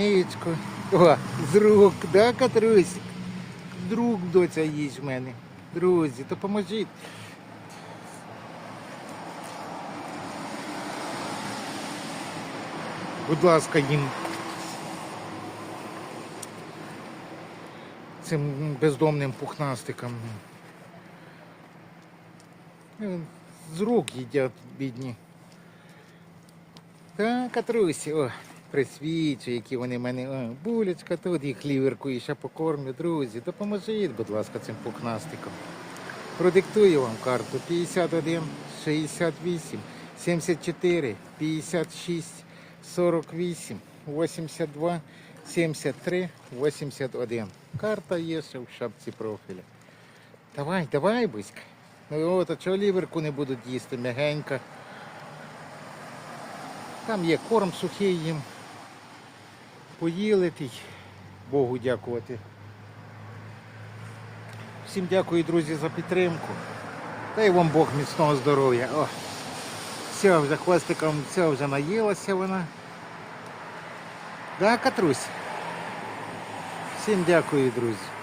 Яєчко. О, з рук, да, Катрусик? Друг доця їсть в мене. Друзі, то допоможіть. Будь ласка, їм. Цим бездомним пухнастикам. Е, З рук їдять, бідні. Так, Катрусі, о, присвічу, які вони в мене. О, булечка тут, їх ліверкою ще покормлю. Друзі, допоможіть, будь ласка, цим пухнастикам. Продиктую вам карту 51 68 74 56 48 82 73 81. Карта є ще в шапці профіля. Давай, давай, Буська. Ну от, а чого ліверку не будуть їсти, м'ягенька. Там є корм сухий їм. Поїли ти, Богу дякувати. Всім дякую, друзі, за підтримку. Дай вам Бог міцного здоров'я. О, все, вже хвостиком, все, вже наїлася вона. Да, Катрусь? Всім дякую, друзі.